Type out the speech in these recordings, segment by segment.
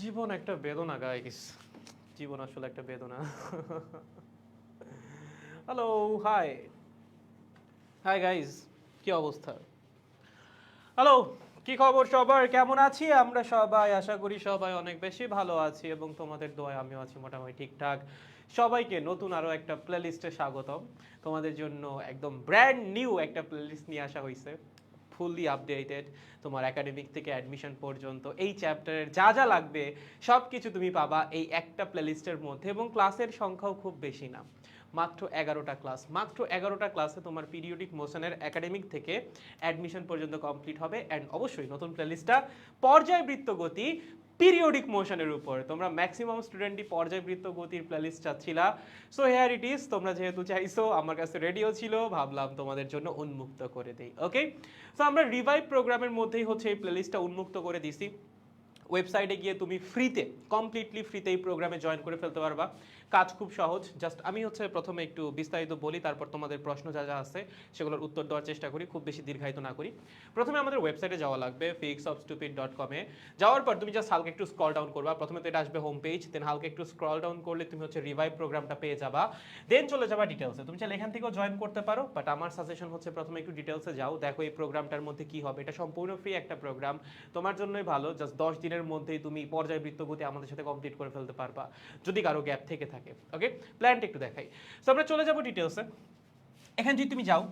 জীবন একটা বেদনা গাইস জীবন আসলে একটা বেদনা। হ্যালো হাই হাই গাইস কি অবস্থা? হ্যালো কি খবর সবার? কেমন আছি? আমরা সবাই, আশা করি সবাই অনেক বেশি ভালো আছি এবং তোমাদের দোয়ায় আমিও আছি মোটামুটি ঠিকঠাক। সবাইকে নতুন আরও একটা প্লেলিস্টে স্বাগতম। তোমাদের জন্য একদম ব্র্যান্ড নিউ একটা প্লেলিস্ট নিয়ে আসা হয়েছে ফুললি আপডেটেড তোমার একাডেমিক থেকে অ্যাডমিশন পর্যন্ত এই চ্যাপ্টারের যা যা লাগবে সব কিছু তুমি পাবা এই একটা প্লেলিস্টের মধ্যে এবং ক্লাসের সংখ্যাও খুব বেশি না। মাত্র এগারোটা ক্লাস মাত্র এগারোটা ক্লাসে তোমার পিরিয়ডিক মোশনের একাডেমিক থেকে অ্যাডমিশন পর্যন্ত কমপ্লিট হবে অ্যান্ড অবশ্যই নতুন প্লেলিস্টটা পর্যায়বৃত্ত গতি পিরিয়ডিক মোশনের উপর। তোমরা ম্যাক্সিমাম স্টুডেন্টই পর্যায়বৃত্ত গতির প্লেলিস্ট চাচ্ছিলা। সো হেয়ার ইট ইজ তোমরা যেহেতু চাইছো, আমার কাছে রেডিও ছিল, ভাবলাম তোমাদের জন্য উন্মুক্ত করে দেই ওকে সো আমরা রিভাইভ প্রোগ্রামের মধ্যেই হচ্ছে এই প্লেলিস্টটা উন্মুক্ত করে দিছি। ওয়েবসাইটে গিয়ে তুমি ফ্রিতে কমপ্লিটলি ফ্রিতে এই প্রোগ্রামে জয়েন করে ফেলতে পারবা। কাজ খুব সহজ। জাস্ট আমি হচ্ছে প্রথমে একটু বিস্তারিত বলি, তারপর তোমাদের প্রশ্ন যা যা আছে সেগুলোর উত্তর দেওয়ার চেষ্টা করি, খুব বেশি দীর্ঘায়িত না করি। প্রথমে আমাদের ওয়েবসাইটে যাওয়া লাগবে ফিক্স অফ স্টুপিড ডট কমে যাওয়ার পর তুমি জাস্ট হালকা একটু স্ক্রল ডাউন করবা। প্রথমে তো এটা আসবে হোম পেজ দেন হালকা একটু স্ক্রল ডাউন করলে তুমি হচ্ছে রিভাইভ প্রোগ্রামটা পেয়ে যাবা। দেন চলে যাবা ডিটেলসে তুমি চাইলে এখান থেকেও জয়েন করতে পারো বাট আমার সাজেশন হচ্ছে প্রথমে একটু ডিটেলসে যাও। দেখো এই প্রোগ্রামটার মধ্যে কি হবে। এটা সম্পূর্ণ ফ্রি একটা প্রোগ্রাম তোমার জন্যই ভালো। জাস্ট দশ দিনের মধ্যেই তুমি পর্যায়বৃত্ত গতি আমাদের সাথে কমপ্লিট করে ফেলতে পারবা। যদি কারও গ্যাপ থেকে থাকে। ওকে প্ল্যানটা একটু দেখাই। সো আমরা চলে যাব ডিটেলসে এখানে যদি তুমি যাও।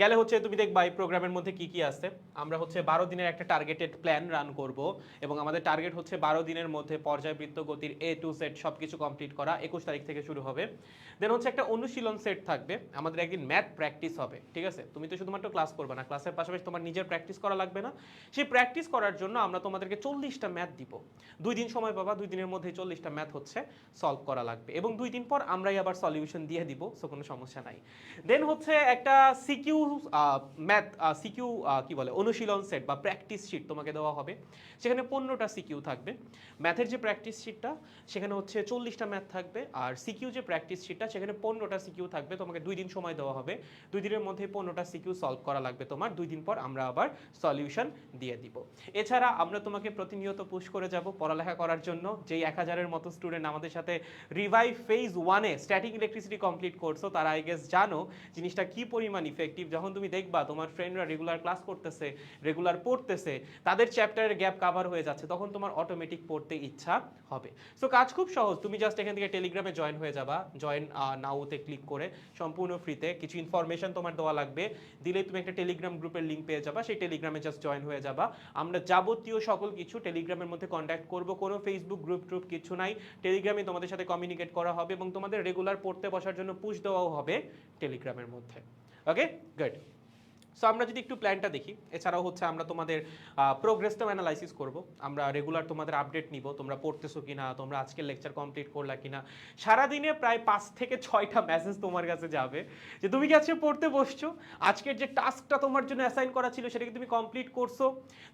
গেলে হচ্ছে তুমি দেখবা এই প্রোগ্রামের মধ্যে কি কি আছে। আমরা হচ্ছে বারো দিনের একটা টার্গেটেড প্ল্যান রান করব এবং আমাদের টার্গেট হচ্ছে বারো দিনের মধ্যে পর্যায়বৃত্ত গতির এ টু সেট সব কিছু কমপ্লিট করা একুশ তারিখ থেকে শুরু হবে। দেন হচ্ছে একটা অনুশীলন সেট থাকবে। আমাদের একদিন ম্যাথ প্র্যাকটিস হবে, ঠিক আছে? তুমি তো শুধুমাত্র ক্লাস করবে না ক্লাসের পাশাপাশি তোমার নিজের প্র্যাকটিস করা লাগবে না। সেই প্র্যাকটিস করার জন্য আমরা তোমাদেরকে চল্লিশটা ম্যাথ দিব। দুই দিন সময় পাবা, দুই দিনের মধ্যে চল্লিশটা ম্যাথ হচ্ছে সলভ করা লাগবে এবং দুই দিন পর আমরাই আবার সলিউশন দিয়ে দিব সো কোনো সমস্যা নাই। দেন হচ্ছে একটা সিকিউ ম্যাথ সিকিউ কি বলে, অনুশীলন সেট বা প্র্যাকটিস শিট তোমাকে দেওয়া হবে। সেখানে পনেরোটা সিকিউ থাকবে। ম্যাথের যে প্র্যাকটিস শিটটা সেখানে হচ্ছে চল্লিশটা ম্যাথ থাকবে। আর সিকিউ যে প্র্যাকটিস শিটটা সেখানে পনেরোটা সিকিউ থাকবে। তোমাকে দুই দিন সময় দেওয়া হবে। দুই দিনের মধ্যে পনেরোটা সিকিউ সলভ করা লাগবে তোমার। দুই দিন পর আমরা আবার সলিউশন দিয়ে দিব। এছাড়া আমরা তোমাকে প্রতিনিয়ত পুশ করে যাব পড়ালেখা করার জন্য। যেই এক হাজারের মতো স্টুডেন্ট আমাদের সাথে রিভাইভ ফেজ ওয়ানে স্ট্যাটিক ইলেকট্রিসিটি কমপ্লিট করছ তারা আই গেস জানো জিনিসটা কি পরিমাণ ইফেক্টিভ যখন তুমি দেখবা তোমার ফ্রেন্ডরা রেগুলার ক্লাস করতেছে রেগুলার পড়তেছে, তাদের চ্যাপ্টারের গ্যাপ কাভার হয়ে যাচ্ছে, তখন তোমার অটোমেটিক পড়তে ইচ্ছা হবে। সো কাজ খুব সহজ, তুমি জাস্ট এখান থেকে টেলিগ্রামে জয়েন হয়ে যাবা জয়েন নাওতে ক্লিক করে, সম্পূর্ণ ফ্রিতে কিছু ইনফরমেশন তোমার দেওয়া লাগবে, দিলে তুমি একটা টেলিগ্রাম গ্রুপের লিঙ্ক পেয়ে যাবা, সেই টেলিগ্রামে জাস্ট জয়েন হয়ে যাবা। আমরা যাবতীয় সকল কিছু টেলিগ্রামের মধ্যে কন্ট্যাক্ট করব, কোনো ফেসবুক গ্রুপ ট্রুপ কিছু নাই টেলিগ্রামে তোমাদের সাথে কমিউনিকেট করা হবে এবং তোমাদের রেগুলার পড়তে বসার জন্য পুশ দেওয়াও হবে টেলিগ্রামের মধ্যে। ওকে গুড সো আমরা যদি একটু প্ল্যানটা দেখি, এছাড়াও হচ্ছে আমরা তোমাদের প্রোগ্রেসটাও অ্যানালাইসিস করব। আমরা রেগুলার তোমাদের আপডেট নিব, তোমরা পড়তেছো কিনা, তোমরা আজকের লেকচার কমপ্লিট করলা কিনা। সারাদিনে প্রায় পাঁচ থেকে ছয়টা মেসেজ তোমার কাছে যাবে, যে তুমি কি আজকে পড়তে বসছো? আজকের যে টাস্কটা তোমার জন্য অ্যাসাইন করা ছিল, সেটা কি তুমি কমপ্লিট করছ?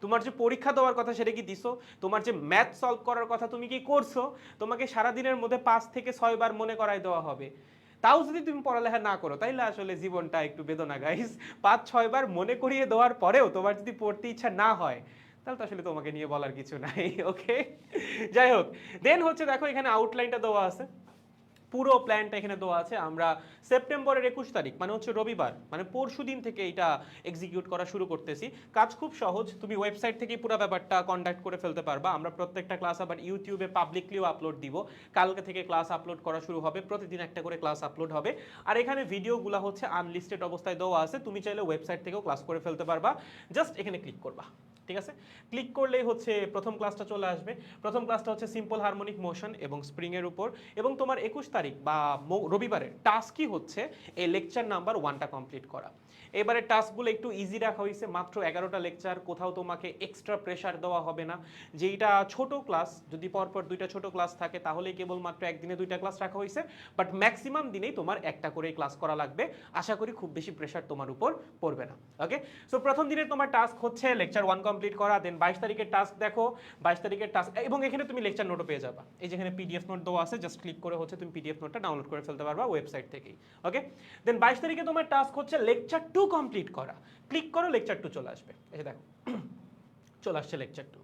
তোমার যে পরীক্ষা দেওয়ার কথা, সেটা কি দিছো? তোমার যে ম্যাথ সলভ করার কথা, তুমি কি করছ? তোমাকে সারাদিনের মধ্যে পাঁচ থেকে ছয়বার মনে করাই দেওয়া হবে। তাও যদি তুমি পড়ালেখা না করো, তাইলে আসলে জীবনটা একটু বেদনা গাইস পাঁচ ছয়বার মনে করিয়ে দেওয়ার পরেও তোমার যদি পড়তে ইচ্ছা না হয়, তাহলে তো আসলে তোমাকে নিয়ে বলার কিছু নাই ওকে যাই হোক দেন হচ্ছে দেখো এখানে আউটলাইনটা দেওয়া আছে। পুরো প্ল্যানটা এখানে দেওয়া আছে। আমরা সেপ্টেম্বরের একুশ তারিখ মানে হচ্ছে রবিবার মানে পরশু দিন থেকে এটা এক্সিকিউট করা শুরু করতেছি। কাজ খুব সহজ, তুমি ওয়েবসাইট থেকেই পুরো ব্যাপারটা কন্ট্যাক্ট করে ফেলতে পারবা। আমরা প্রত্যেকটা ক্লাস আবার ইউটিউবে পাবলিকলিও আপলোড দিব। কালকে থেকে ক্লাস আপলোড করা শুরু হবে, প্রতিদিন একটা করে ক্লাস আপলোড হবে। আর এখানে ভিডিওগুলো হচ্ছে আনলিস্টেড অবস্থায় দেওয়া আছে। তুমি চাইলে ওয়েবসাইট থেকেও ক্লাস করে ফেলতে পারবা। জাস্ট এখানে ক্লিক করবা। ঠিক আছে? ক্লিক করলেই হচ্ছে প্রথম ক্লাসটা চলে আসবে। প্রথম ক্লাসটা হচ্ছে সিম্পল হারমোনিক মোশন এবং স্প্রিং এর উপর। এবং তোমার একুশ তারিখ বা রবিবারের টাস্কই হচ্ছে এই লেকচার নাম্বার ওয়ানটা কমপ্লিট করা। এবারে টাস্কগুলো একটু ইজি রাখা হয়েছে। মাত্র এগারোটা লেকচার কোথাও তোমাকে এক্সট্রা প্রেশার দেওয়া হবে না। যেইটা ছোট ক্লাস যদি পরপর দুইটা ছোট ক্লাস থাকে তাহলে কেবল মাত্র একদিনে দুইটা ক্লাস রাখা হয়েছে। বাট ম্যাক্সিমাম দিনেই তোমার একটা করে ক্লাস করা লাগবে। আশা করি খুব বেশি প্রেশার তোমার উপর পড়বে না। ওকে সো প্রথম দিনের তোমার টাস্ক হচ্ছে লেকচার ওয়ান কমপ্লিট করা দেন বাইশ তারিখের টাস্ক দেখো, বাইশ তারিখের টাস্ক এবং এখানে তুমি লেকচার নোটও পেয়ে যাবা। এই যেখানে পিডিএফ নোট দেওয়া আছে জাস্ট ক্লিক করে হচ্ছে তুমি পিডিএফ নোটটা ডাউনলোড করে ফেলতে পারবা ওয়েবসাইট থেকেই ওকে দেন বাইশ তারিখে তোমার টাস্ক হচ্ছে লেকচার টু কমপ্লিট করা। ক্লিক করো লেকচার টু চলে আসবে। এই দেখো, চলে আসছে লেকচার টু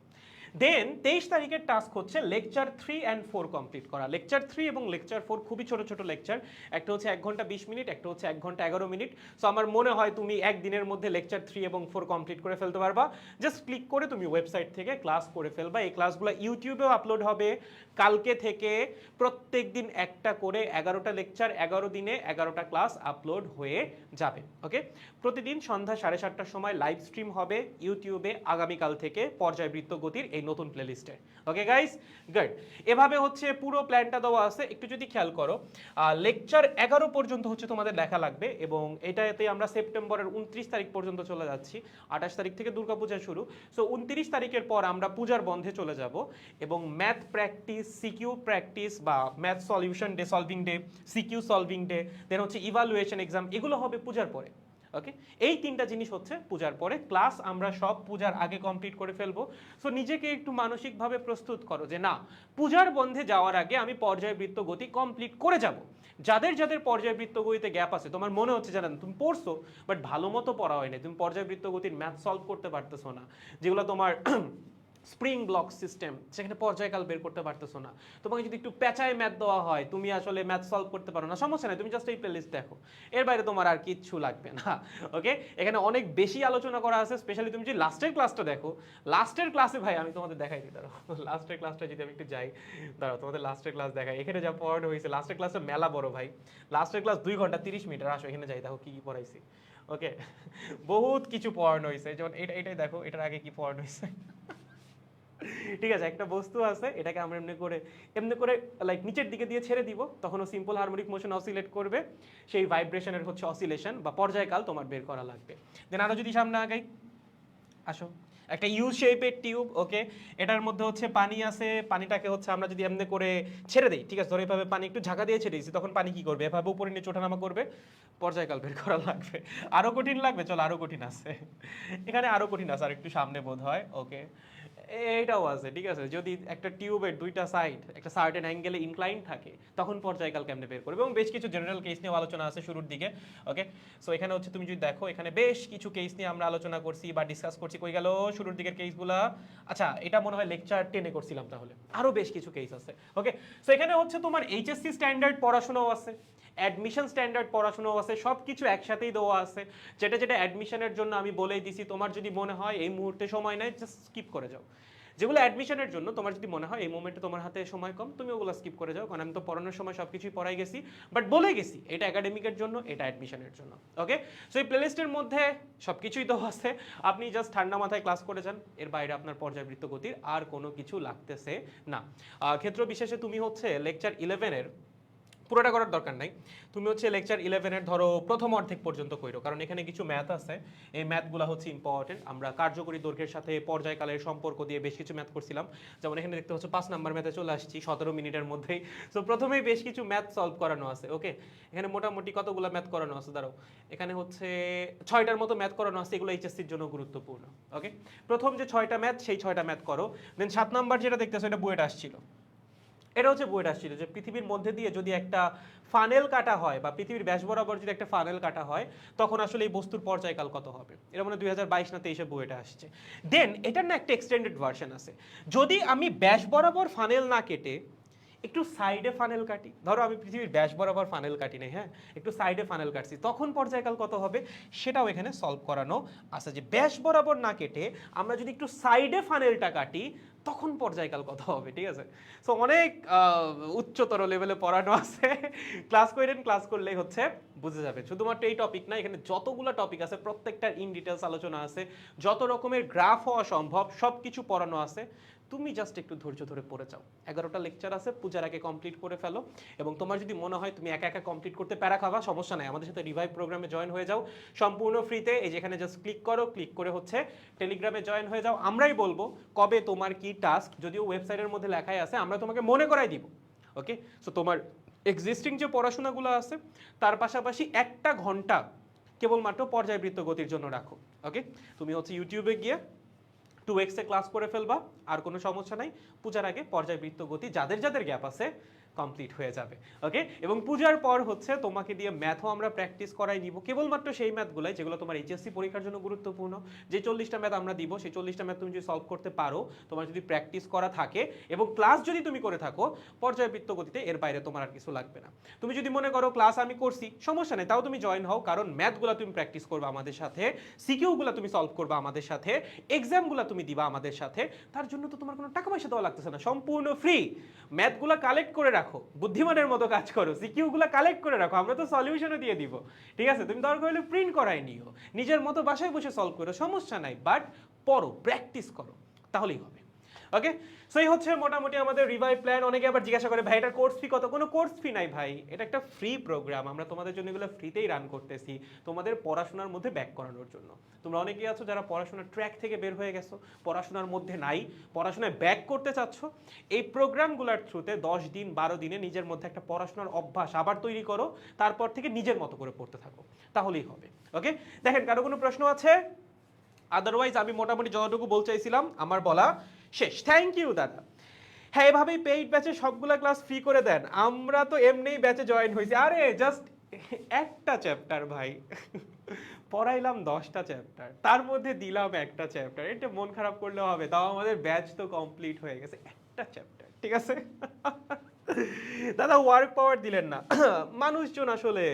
দেন তেইশ তারিখের টাস্ক হচ্ছে lecture three and four complete করা। লেকচার থ্রি এবং লেকচার ফোর খুবই ছোট ছোট লেকচার একটা হচ্ছে এক ঘণ্টা বিশ মিনিট, একটা হচ্ছে এক ঘণ্টা এগারো মিনিট। সো আমার মনে হয় তুমি একদিনের মধ্যে লেকচার থ্রি এবং ফোর কমপ্লিট করে ফেলতে পারবা। জাস্ট ক্লিক করে তুমি ওয়েবসাইট থেকে ক্লাস করে ফেলবা। এই ক্লাসগুলো ইউটিউবেও আপলোড হবে। কালকে থেকে প্রত্যেক দিন একটা করে এগারোটা লেকচার এগারো দিনে এগারোটা ক্লাস আপলোড হয়ে যাবে। ওকে প্রতিদিন সন্ধ্যা সাড়ে সাতটার সময় লাইভ স্ট্রিম হবে। ইউটিউবে আগামীকাল থেকে পর্যায়বৃত্ত গতির এই নতুন প্লেলিস্টে ওকে গাইস গুড এভাবে হচ্ছে পুরো প্ল্যানটা দেওয়া আছে। একটু যদি খেয়াল করো লেকচার এগারো পর্যন্ত হচ্ছে তোমাদের দেখা লাগবে এবং এটাতে আমরা সেপ্টেম্বরের উনত্রিশ তারিখ পর্যন্ত চলে যাচ্ছি। আঠাশ তারিখ থেকে দুর্গাপূজা শুরু। সো উনত্রিশ তারিখের পর আমরা পূজার বন্ধে চলে যাব এবং ম্যাথ প্র্যাকটিস সিকিউ প্র্যাকটিস বা math solution day solving day CQ solving day then হচ্ছে ইভালুয়েশন এক্সাম এগুলো হবে পূজার পরে। ওকে এই তিনটা জিনিস হচ্ছে পূজার পরে। ক্লাস আমরা সব পূজার আগে কমপ্লিট করে ফেলব। সো নিজেকে একটু মানসিকভাবে প্রস্তুত করো যে, না, পূজার বন্ধে যাওয়ার আগে আমি পর্যায়বৃত্ত গতি কমপ্লিট করে যাব। যাদের যাদের পর্যায়বৃত্ত গতিতে গ্যাপ আছে, তোমার মনে হচ্ছে জানেন তুমি পড়ছো বাট ভালো মতো পড়া হয়নি। তুমি পর্যায়বৃত্ত গতির ম্যাথ সলভ করতে পারতেছো না। যেগুলো তোমার স্প্রিং ব্লক সিস্টেম, সেখানে পর্যায়কাল বের করতে পারতেছো না। তোমাকে যদি একটু প্যাচায় ম্যাথ দেওয়া হয়, তুমি আসলে ম্যাথ সলভ করতে পারো না। সমস্যা নাই, তুমি জাস্ট এই প্লেলিস্ট দেখো। এর বাইরে তোমার আর কিচ্ছু লাগবে না ওকে এখানে অনেক বেশি আলোচনা করা আছে স্পেশালি তুমি যদি লাস্টের ক্লাসটা দেখো। লাস্টের ক্লাসে ভাই, আমি তোমাদের দেখাই দিই দাঁড়াও। লাস্টের ক্লাসটা যদি আমি একটু যাই, দাঁড়াও, তোমাদের লাস্টের ক্লাস দেখাই। এখানে যা পড়ানো হয়েছে লাস্টের ক্লাসে মেলা বড় ভাই। লাস্টের ক্লাস দুই ঘণ্টা তিরিশ মিনিট। আসো, এখানে যাই, দেখো কি কি পড়াইছি ওকে বহুত কিছু পড়ানো হয়েছে। যেমন এটা, এটাই দেখো, এটার আগে কি পড়ানো হয়েছে? ঠিক আছে, একটা বস্তু আছে, এটাকে আমরা এমনি করে এমনি করে লাইক নিচের দিকে দিয়ে ছেড়ে দিব, তখন ও সিম্পল হারমোনিক মোশন অসিলেট করবে, সেই ভাইব্রেশনের হচ্ছে অসিলেশন বা পর্যায়কাল তোমার বের করা লাগবে। দেন আরও যদি সামনে আগাই, আসো। একটা ইউ শেপের টিউব ওকে এটার মধ্যে হচ্ছে পানি আছে, পানিটাকে হচ্ছে আমরা যদি এমনি করে ছেড়ে দিই, ঠিক আছে? ধরো এভাবে পানি একটু ঝাঁকা দিয়ে ছেড়ে দিয়েছি, তখন পানি কি করবে? এভাবে উপরে নিচে ওঠানামা করবে, পর্যায়কাল বের করা লাগবে। আরও কঠিন লাগবে? চলো, আরও কঠিন আছে। এখানে আরও কঠিন আছে আর একটু সামনে বোধ হয় ওকে এইটাও আছে, ঠিক আছে? যদি একটা টিউবের দুইটা সাইড একটা সার্টেন অ্যাঙ্গেলে ইনক্লাইন থাকে, তখন পর্যায়কাল কেমনে বের করবে? এবং বেশ কিছু জেনারেল কেস নিয়ে আলোচনা আছে শুরুর দিকে ওকে সো এখানে হচ্ছে তুমি যদি দেখো, এখানে বেশ কিছু কেস নিয়ে আমরা আলোচনা করছি বা ডিসকাস করছি, কই গেল শুরুর দিকের কেসগুলা আচ্ছা এটা মনে হয় লেকচার টেনে করছিলাম তাহলে। আরও বেশ কিছু কেস আছে ওকে সো এখানে হচ্ছে তোমার এইচএসসি স্ট্যান্ডার্ড পড়াশোনাও আছে অ্যাডমিশন স্ট্যান্ডার্ড পড়াশোনাও আছে সব কিছু একসাথেই দেওয়া আছে। যেটা যেটা অ্যাডমিশনের জন্য আমি বলেই দিছি, তোমার যদি মনে হয় এই মুহূর্তে সময় নেই জাস্ট স্কিপ করে যাও। যেগুলো অ্যাডমিশনের জন্য তোমার যদি মনে হয় এই মোমেন্টে তোমার হাতে সময় কম, তুমি ওগুলো স্কিপ করে যাও, কারণ আমি তো পড়ানোর সময় সব কিছুই পড়াই গেছি। বাট বলে গেছি, এটা একাডেমিকের জন্য, এটা অ্যাডমিশনের জন্য ওকে সো এই প্লেলিস্টের মধ্যে সব কিছুই তো আছে। আপনি জাস্ট ঠান্ডা মাথায় ক্লাস করে যান, এর বাইরে আপনার পর্যাবৃত্ত গতির আর কোনো কিছু লাগতেছে না। ক্ষেত্র বিশেষে তুমি হচ্ছে লেকচার ইলেভেনের পুরোটা করার দরকার নাই। তুমি হচ্ছে লেকচার ইলেভেনের ধরো প্রথম অর্ধেক পর্যন্ত কইরো, কারণ এখানে কিছু ম্যাথ আছে। এই ম্যাথগুলো হচ্ছে ইম্পর্টেন্ট আমরা কার্যকরী দৈর্ঘ্যের সাথে পর্যায়কালের সম্পর্ক দিয়ে বেশ কিছু ম্যাথ করছিলাম। যেমন এখানে দেখতে হচ্ছে পাঁচ নাম্বার ম্যাথে চলে আসছি, সতেরো মিনিটের মধ্যেই। সো প্রথমেই বেশ কিছু ম্যাথ সলভ করানো আছে ওকে এখানে মোটামুটি কতগুলো ম্যাথ করানো আছে? দাঁড়াও। এখানে হচ্ছে ছয়টার মতো ম্যাথ করানো আছে, এগুলো এইচএসসির জন্য গুরুত্বপূর্ণ ওকে প্রথম যে ছয়টা ম্যাথ সেই ছয়টা ম্যাথ করো। দেন সাত নাম্বার যেটা দেখতেছো, এটা বুয়েট আসছিল। এটা হচ্ছে বইটা আসছিল যে পৃথিবীর মধ্যে দিয়ে যদি একটা ফানেল কাটা হয় বা পৃথিবীর ব্যাস বরাবর যদি একটা ফানেল কাটা হয়, তখন আসলে এই বস্তুর পর্যায়কাল কত হবে? এটা মানে দুই হাজার বাইশ না তেইশে বইটা আসছে। দেন এটার না একটা এক্সটেন্ডেড ভার্সন আছে। যদি আমি ব্যাস বরাবর ফানেল না কেটে, একটু সাইডে ফানেল কাটি, ধরো আমি পৃথিবীর ব্যাস বরাবর ফানেল কাটি নাই হ্যাঁ? একটু সাইডে ফানেল কাটছি, তখন পর্যায়কাল কত হবে? সেটাও এখানে সলভ করানো আছে যে ব্যাস বরাবর না কেটে, আমরা যদি একটু সাইডে ফানেলটা কাটি তখন পর্যায়কাল কথা হবে, ঠিক আছে? সো অনেক উচ্চতর লেভেলে পড়ানো আছে। ক্লাস করেন ক্লাস করলেই হচ্ছে, বুঝে যাবে শুধুমাত্র এই টপিক না, এখানে যতগুলো টপিক আছে, প্রত্যেকটার ইন ডিটেলস আলোচনা আছে। যত রকমের গ্রাফ হওয়া সম্ভব সব কিছু পড়ানো আছে। তুমি জাস্ট একটু ধৈর্য ধরে পড়ে যাও। এগারোটা লেকচার আছে, পূজার আগে কমপ্লিট করে ফেলো। এবং তোমার যদি মনে হয় তুমি একা একা কমপ্লিট করতে প্যারা খাবা, সমস্যা নাই। আমাদের সাথে রিভাইভ প্রোগ্রামে জয়েন হয়ে যাও। সম্পূর্ণ ফ্রিতে এই যেখানে জাস্ট ক্লিক করো ক্লিক করে হচ্ছে টেলিগ্রামে জয়েন হয়ে যাও। আমরাই বলব কবে তোমার কি টাস্ক যদিও ওয়েবসাইটের মধ্যে লেখাই আছে, আমরা তোমাকে মনে করাই দিব। ওকে সো তোমার এক্সিস্টিং যে পড়াশোনাগুলো আছে, তার পাশাপাশি একটা ঘণ্টা কেবলমাত্র পর্যায়বৃত্ত গতির জন্য রাখো। ওকে তুমি হচ্ছে ইউটিউবে গিয়ে টু এক্সে ক্লাস করে ফেলবা, আর কোনো সমস্যা নাই। পূজার আগে পর্যায়বৃত্ত গতি, যাদের যাদের গ্যাপ আছে কমপ্লিট হয়ে যাবে ওকে এবং পূজার পর হচ্ছে তোমাকে দিয়ে ম্যাথও আমরা প্র্যাকটিস করাই নিব। কেবলমাত্র সেই ম্যাথগুলাই যেগুলো তোমার এইচএসসি পরীক্ষার জন্য গুরুত্বপূর্ণ। যে চল্লিশটা ম্যাথ আমরা দিব, সেই চল্লিশটা ম্যাথ তুমি যদি সলভ করতে পারো, তোমার যদি প্র্যাকটিস করা থাকে এবং ক্লাস যদি তুমি করে থাকো, পর্যায়বৃত্ত গতিতে এর বাইরে তোমার আর কিছু লাগবে না। তুমি যদি মনে করো ক্লাস আমি করছি, সমস্যা নেই, তাও তুমি জয়েন হও, কারণ ম্যাথগুলো তুমি প্র্যাকটিস করবে আমাদের সাথে সিকিউগুলো তুমি সলভ করবে আমাদের সাথে এক্সামগুলো তুমি দিবা আমাদের সাথে, তার জন্য তো তোমার কোনো টাকা পয়সা দেওয়া লাগতেছে না, সম্পূর্ণ ফ্রি ম্যাথগুলো কালেক্ট করে রাখো। বুদ্ধিমানের মতো কাজ করো সিকিউগুলো কালেক্ট করে রাখো, আমরা তো সলিউশনও দিয়ে দিব। ঠিক আছে? তুমি দরকার হলে প্রিন্ট করাই নিও। নিজের মতো বাসায় বসে সলভ করো, সমস্যা নাই বাট পড়ো প্র্যাকটিস করো, তাহলেই হবে। ওকে সো এই হচ্ছে মোটামুটি আমাদের রিভাইভ প্ল্যান অনেকে আবার জিজ্ঞাসা করে, ভাই, এটার কোর্স ফি কত? কোনো কোর্স ফি নাই, ভাই। এটা একটা ফ্রি প্রোগ্রাম আমরা তোমাদের জন্য এগুলো ফ্রিতেই রান করতেছি, তোমাদের পড়াশোনার মধ্যে ব্যাক করানোর জন্য। তোমরা অনেকেই আছো যারা পড়াশোনার ট্র্যাক থেকে বের হয়ে গেছো, পড়াশোনার মধ্যে নাই, পড়াশোনায় ব্যাক করতে চাচ্ছ। এই প্রোগ্রামগুলোর থ্রুতে দশ দিন, বারো দিনে নিজের মধ্যে একটা পড়াশোনার অভ্যাস আবার তৈরি করো, তারপর থেকে নিজের মতো করে পড়তে থাকো। তাহলেই হবে। ওকে দেখেন, কারও কোনো প্রশ্ন আছে? আদারওয়াইজ আমি মোটামুটি যতটুকু বলতে চাইছিলাম, আমার বলা শেষ। থ্যাংক ইউ দাদা। হ্যাঁ এভাবেই পেইড ব্যাচে সবগুলা ক্লাস ফ্রি করে দেন। আমরা তো এমনিই ব্যাচে জয়েন হয়েছি। আরে জাস্ট একটা চ্যাপ্টার ভাই। পড়াইলাম দশটা চ্যাপ্টার তার মধ্যে দিলাম একটা চ্যাপ্টার এটা মন খারাপ করলে হবে, তাও আমাদের ব্যাচ তো কমপ্লিট হয়ে গেছে। একটা চ্যাপ্টার ঠিক আছে? দাদা ওয়ার্ক পাওয়ার দিলেন না। মানুষজন আসলে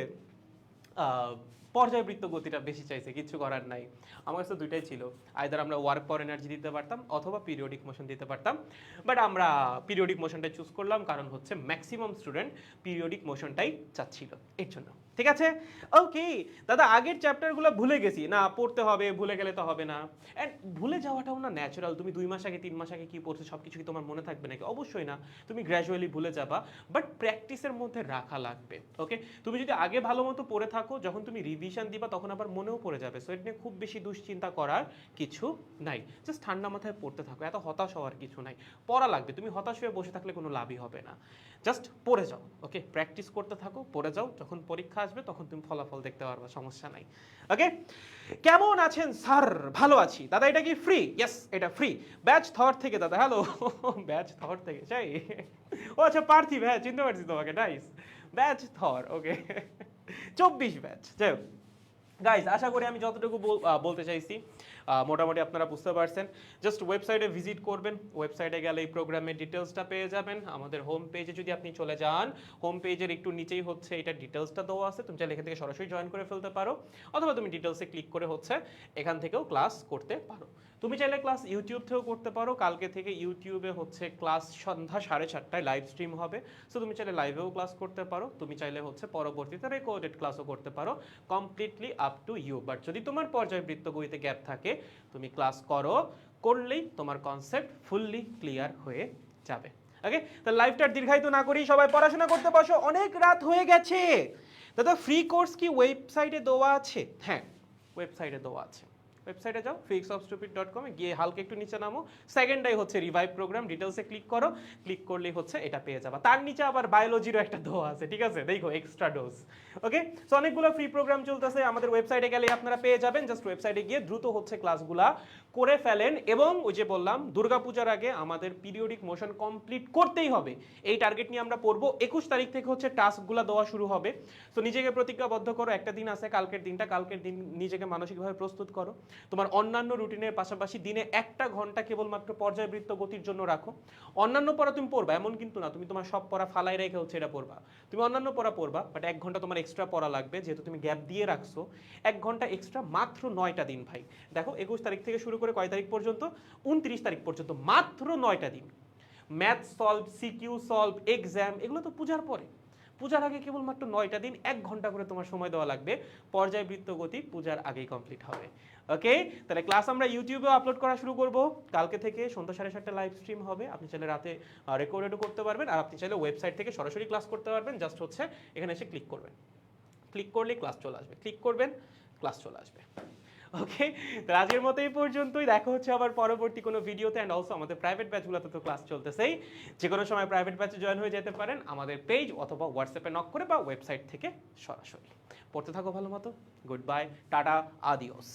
পর্যায়বৃত্ত গতিটা বেশি চাইছে, কিছু করার নাই। আমার কাছে দুইটাই ছিল। আইদার আমরা ওয়ার্ক পর এনার্জি দিতে পারতাম অথবা পিরিয়ডিক মোশন দিতে পারতাম। বাট আমরা পিরিয়ডিক মোশনটা চুজ করলাম, কারণ হচ্ছে ম্যাক্সিমাম স্টুডেন্ট পিরিয়ডিক মোশনটাই চাচ্ছিল। এর জন্য। ঠিক আছে? ওকে দাদা, আগের চ্যাপ্টারগুলো ভুলে গেছি। না, পড়তে হবে, ভুলে গেলে তো হবে না। অ্যান্ড ভুলে যাওয়াটাও না ন্যাচারাল তুমি দুই মাস আগে, তিন মাস আগে কি পড়ছো সব কিছু কি তোমার মনে থাকবে নাকি? অবশ্যই না। তুমি গ্র্যাজুয়ালি ভুলে যাবা বাট প্র্যাকটিসের মধ্যে রাখা লাগবে ওকে তুমি যদি আগে ভালো মতো পড়ে থাকো, যখন তুমি রিভিশন দিবা, তখন আবার মনেও পড়ে যাবে। সো এটা নিয়ে খুব বেশি দুশ্চিন্তা করার কিছু নাই। জাস্ট ঠান্ডা মাথায় পড়তে থাকো। এত হতাশ হওয়ার কিছু নাই। পড়া লাগবে। তুমি হতাশ হয়ে বসে থাকলে কোনো লাভই হবে না। জাস্ট পড়ে যাও ওকে প্র্যাকটিস করতে থাকো, পড়ে যাও। যখন পরীক্ষা আসবে, তখন তুমি ফলাফল দেখতে পারবে, সমস্যা নাই। ওকে কেমন আছেন, স্যার? ভালো আছি। দাদা, এটা কি ফ্রি ইয়েস এটা ফ্রি ব্যাচ থর থেকে, দাদা হ্যালো ব্যাচ থর থেকে চাই ও আচ্ছা পার্থিব হ্যাঁ চিনতে পারছি তোমাকে নাইস ব্যাচ থর ওকে চব্বিশ ব্যাচ যাই হোক। গাইজ আশা করি আমি যতটুকু বলতে চাইছি মোটামুটি আপনারা বুঝতে পারছেন। জাস্ট ওয়েবসাইটে ভিজিট করবেন ওয়েবসাইটে গেলে এই প্রোগ্রামের ডিটেলসটা পেয়ে যাবেন। আমাদের হোম পেজে যদি আপনি চলে যান হোম পেজের একটু নিচেই হচ্ছে এটা ডিটেলসটা দেওয়া আছে। তুমি চাইলে এখান থেকে সরাসরি জয়েন করে ফেলতে পারো, অথবা তুমি ডিটেলসে ক্লিক করে হচ্ছে এখান থেকেও ক্লাস করতে পারো। তুমি চাইলে ক্লাস ইউটিউব থেকেও করতে পারো। কালকে থেকে ইউটিউবে হচ্ছে ক্লাস সন্ধ্যা সাড়ে চারটায় লাইভ স্ট্রিম হবে। সো তুমি চাইলে লাইভেও ক্লাস করতে পারো। তুমি চাইলে হচ্ছে পরবর্তীতে রেকর্ডেড ক্লাসও করতে পারো। Completely up to you but যদি তোমার পর্যায়বৃত্ত বইতে গ্যাপ থাকে তুমি ক্লাস করো, করলেই তোমার কনসেপ্ট ফুললি ক্লিয়ার হয়ে যাবে। ওকে তো লাইফটা দীর্ঘায়িত না করেই সবাই পড়াশোনা করতে বসো, অনেক রাত হয়ে গেছে। দাদা ফ্রি কোর্স কি ওয়েবসাইটে দেওয়া আছে? হ্যাঁ ওয়েবসাইটে দেওয়া আছে। ওয়েবসাইটে যাও ফিক্স অফ স্টুপিড ডট কমে গিয়ে হালকা একটু নিচে নামো। সেকেন্ডটাই হচ্ছে রিভাইভ প্রোগ্রাম ডিটেলসে ক্লিক করো। ক্লিক করলেই হচ্ছে এটা পেয়ে যাবা। তার নিচে আবার বায়োলজিরও একটা দেওয়া আছে, ঠিক আছে? দেখো এক্সট্রা ডোজ ওকে সো অনেকগুলো ফ্রি প্রোগ্রাম চলতেছে। আমাদের ওয়েবসাইটে গেলে আপনারা পেয়ে যাবেন। জাস্ট ওয়েবসাইটে গিয়ে দ্রুত হচ্ছে ক্লাসগুলা করে ফেলেন এবং ওই যে বললাম, দুর্গাপূজার আগে আমাদের পিরিয়ডিক মোশন কমপ্লিট করতেই হবে। এই টার্গেট নিয়ে আমরা পড়ব। একুশ তারিখ থেকে হচ্ছে টাস্কগুলো দেওয়া শুরু হবে। তো নিজেকে প্রতিজ্ঞাবদ্ধ করো। একটা দিন আছে, কালকের দিনটা। কালকের দিন নিজেকে মানসিকভাবে প্রস্তুত করো। তোমার অন্যান্য রুটিনের পাশাপাশি দিনে একটা ঘণ্টা কেবলমাত্র পর্যায়বৃত্ত গতির জন্য রাখো। অন্যান্য পড়া তুমি পড়বা, এমন কিন্তু না, তুমি তোমার সব পড়া ফালাই রেখে হচ্ছে এটা পড়বা। তুমি অন্যান্য পড়া পড়বা বাট এক ঘণ্টা তোমার এক্সট্রা পড়া লাগবে, যেহেতু তুমি গ্যাপ দিয়ে রাখছো। এক ঘণ্টা এক্সট্রা মাত্র নয়টা দিন ভাই। দেখো, একুশ তারিখ থেকে শুরু করে কয় তারিখ পর্যন্ত? উনত্রিশ তারিখ পর্যন্ত মাত্র নয়টা দিন। Math solve CQ solve exam এগুলো তো পূজার পরে। পূজার আগে কেবলমাত্র নয়টা দিন, এক ঘণ্টা করে তোমার সময় দেওয়া লাগবে। পর্যায়বৃত্ত গতি পূজার আগেই কমপ্লিট হবে। ওকে তাহলে ক্লাস আমরা ইউটিউবেও আপলোড করা শুরু করব। কালকে থেকে সন্ধ্যা সাড়ে সাতটা লাইভ স্ট্রিম হবে। আপনি চাইলে রাতে রেকর্ডেডও করতে পারবেন। আর আপনি চাইলে ওয়েবসাইট থেকে সরাসরি ক্লাস করতে পারবেন। জাস্ট হচ্ছে এখানে এসে ক্লিক করবেন। ক্লিক করলে ক্লাস চলে আসবে। ক্লিক করবেন ক্লাস চলে আসবে। ওকে তো আজকের মতো এই পর্যন্তই। দেখা হচ্ছে আবার পরবর্তী কোনো ভিডিওতে অ্যান্ড অলসো আমাদের প্রাইভেট ব্যাচগুলোতে তো ক্লাস চলতেছেই। যে কোনো সময় প্রাইভেট ব্যাচে জয়েন হয়ে যেতে পারেন আমাদের পেজ অথবা হোয়াটসঅ্যাপে নক করে বা ওয়েবসাইট থেকে সরাসরি। পড়তে থাকো ভালো মতো। Good bye tata আদিওস